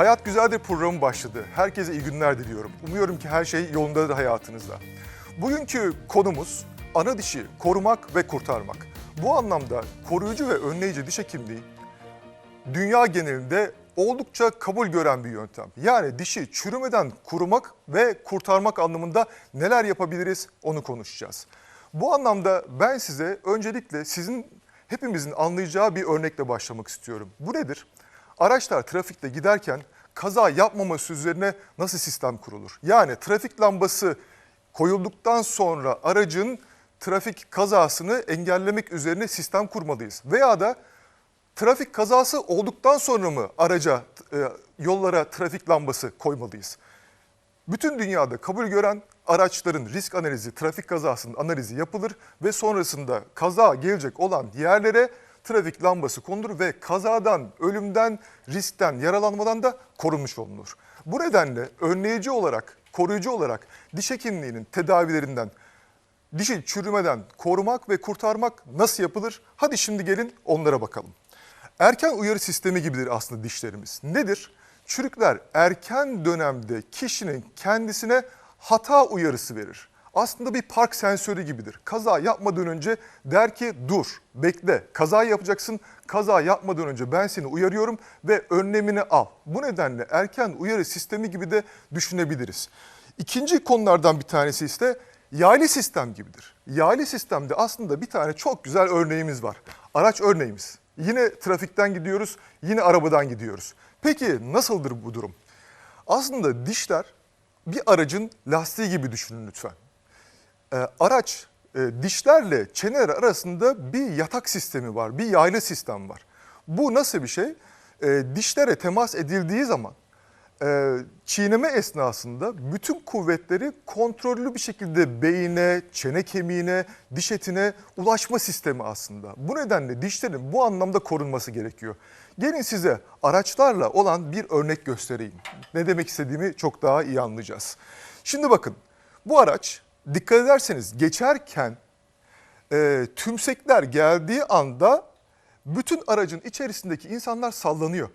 Hayat Güzeldir programı başladı. Herkese iyi günler diliyorum. Umuyorum ki her şey yolundadır hayatınızda. Bugünkü konumuz ana dişi korumak ve kurtarmak. Bu anlamda koruyucu ve önleyici diş hekimliği dünya genelinde oldukça kabul gören bir yöntem. Yani dişi çürümeden korumak ve kurtarmak anlamında neler yapabiliriz onu konuşacağız. Bu anlamda ben size öncelikle sizin hepimizin anlayacağı bir örnekle başlamak istiyorum. Bu nedir? Araçlar trafikte giderken kaza yapmaması üzerine nasıl sistem kurulur? Yani trafik lambası koyulduktan sonra aracın trafik kazasını engellemek üzerine sistem kurmalıyız. Veya da trafik kazası olduktan sonra mı araca, e, yollara trafik lambası koymalıyız? Bütün dünyada kabul gören araçların risk analizi, trafik kazasının analizi yapılır ve sonrasında kaza gelecek olan yerlere trafik lambası konulur ve kazadan, ölümden, riskten, yaralanmadan da korunmuş olunur. Bu nedenle önleyici olarak, koruyucu olarak diş hekimliğinin tedavilerinden dişi çürümeden korumak ve kurtarmak nasıl yapılır? Hadi şimdi gelin onlara bakalım. Erken uyarı sistemi gibidir aslında dişlerimiz. Nedir? Çürükler erken dönemde kişinin kendisine hata uyarısı verir. Aslında bir park sensörü gibidir. Kaza yapmadan önce der ki dur, bekle, kaza yapacaksın. Kaza yapmadan önce ben seni uyarıyorum ve önlemini al. Bu nedenle erken uyarı sistemi gibi de düşünebiliriz. İkinci konulardan bir tanesi ise yaylı sistem gibidir. Yaylı sistemde aslında bir tane çok güzel örneğimiz var. Araç örneğimiz. Yine trafikten gidiyoruz, yine arabadan gidiyoruz. Peki nasıldır bu durum? Aslında dişler bir aracın lastiği gibi düşünün lütfen. Ee, araç e, dişlerle çeneler arasında bir yatak sistemi var, bir yaylı sistem var. Bu nasıl bir şey? Ee, dişlere temas edildiği zaman e, çiğneme esnasında bütün kuvvetleri kontrollü bir şekilde beyine, çene kemiğine, diş etine ulaşma sistemi aslında. Bu nedenle dişlerin bu anlamda korunması gerekiyor. Gelin size araçlarla olan bir örnek göstereyim. Ne demek istediğimi çok daha iyi anlayacağız. Şimdi bakın bu araç dikkat ederseniz geçerken e, tümsekler geldiği anda bütün aracın içerisindeki insanlar sallanıyor.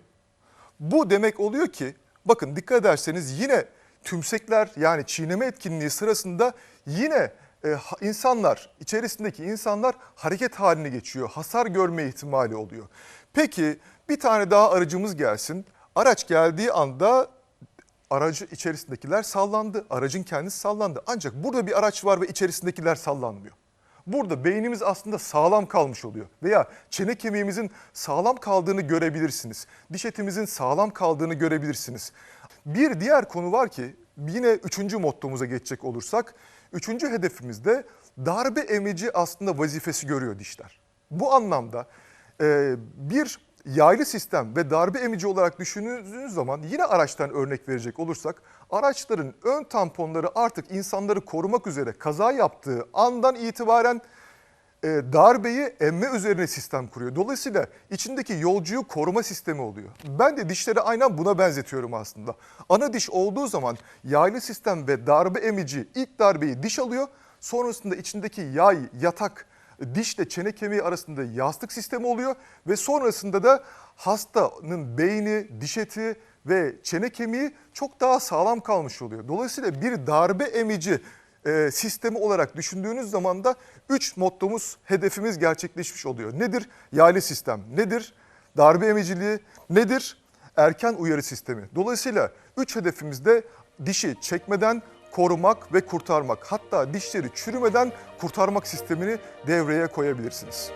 Bu demek oluyor ki bakın dikkat ederseniz yine tümsekler yani çiğneme etkinliği sırasında yine e, insanlar içerisindeki insanlar hareket haline geçiyor. Hasar görme ihtimali oluyor. Peki bir tane daha aracımız gelsin. Araç geldiği anda aracı içerisindekiler sallandı. Aracın kendisi sallandı. Ancak burada bir araç var ve içerisindekiler sallanmıyor. Burada beynimiz aslında sağlam kalmış oluyor. Veya çene kemiğimizin sağlam kaldığını görebilirsiniz. Diş etimizin sağlam kaldığını görebilirsiniz. Bir diğer konu var ki yine üçüncü mottomuza geçecek olursak. Üçüncü hedefimizde darbe emici aslında vazifesi görüyor dişler. Bu anlamda bir yaylı sistem ve darbe emici olarak düşündüğünüz zaman yine araçtan örnek verecek olursak araçların ön tamponları artık insanları korumak üzere kaza yaptığı andan itibaren e, darbeyi emme üzerine sistem kuruyor. Dolayısıyla içindeki yolcuyu koruma sistemi oluyor. Ben de dişleri aynen buna benzetiyorum aslında. Ana diş olduğu zaman yaylı sistem ve darbe emici ilk darbeyi diş alıyor. Sonrasında içindeki yay, yatak, dişle çene kemiği arasında yastık sistemi oluyor ve sonrasında da hastanın beyni, diş eti ve çene kemiği çok daha sağlam kalmış oluyor. Dolayısıyla bir darbe emici e, sistemi olarak düşündüğünüz zaman da 3 mottomuz, hedefimiz gerçekleşmiş oluyor. Nedir? Yaylı sistem. Nedir? Darbe emiciliği. Nedir? Erken uyarı sistemi. Dolayısıyla 3 hedefimizde dişi çekmeden korumak ve kurtarmak. Hatta dişleri çürümeden kurtarmak sistemini devreye koyabilirsiniz.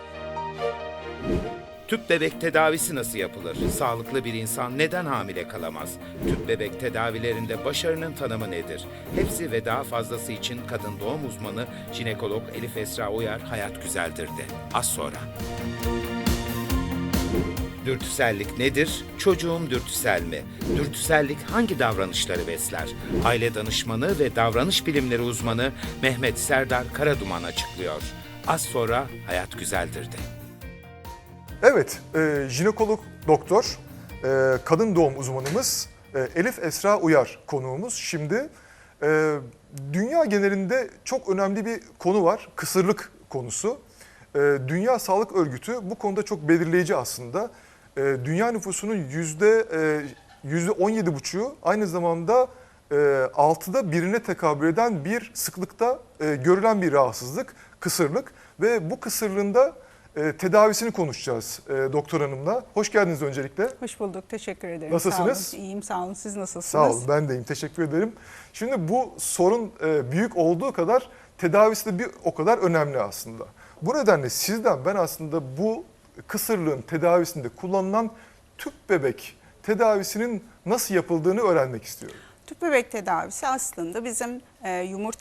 Tüp bebek tedavisi nasıl yapılır? Sağlıklı bir insan neden hamile kalamaz? Tüp bebek tedavilerinde başarının tanımı nedir? Hepsi ve daha fazlası için kadın doğum uzmanı jinekolog Elif Esra Uyar Hayat Güzeldir'de. Az sonra. Dürtüsellik nedir? Çocuğum dürtüsel mi? Dürtüsellik hangi davranışları besler? Aile danışmanı ve davranış bilimleri uzmanı Mehmet Serdar Karaduman açıklıyor. Az sonra Hayat Güzeldir'de. Evet, e, jinekolog doktor, e, kadın doğum uzmanımız e, Elif Esra Uyar konuğumuz. Şimdi e, dünya genelinde çok önemli bir konu var, kısırlık konusu. E, dünya Sağlık Örgütü bu konuda çok belirleyici aslında. E, dünya nüfusunun yüzde 17,5'u aynı zamanda e, 6'da birine tekabül eden bir sıklıkta e, görülen bir rahatsızlık, kısırlık ve bu kısırlığında e, tedavisini konuşacağız e, doktor hanımla. Hoş geldiniz öncelikle. Hoş bulduk. Teşekkür ederim. Nasılsınız? Sağ olun. İyiyim. Sağ olun. Siz nasılsınız? Sağ olun ben deyim teşekkür ederim. Şimdi bu sorun e, büyük olduğu kadar tedavisi de bir o kadar önemli aslında. Bu nedenle sizden ben aslında bu kısırlığın tedavisinde kullanılan tüp bebek tedavisinin nasıl yapıldığını öğrenmek istiyorum. Tüp bebek tedavisi aslında bizim e, yumurta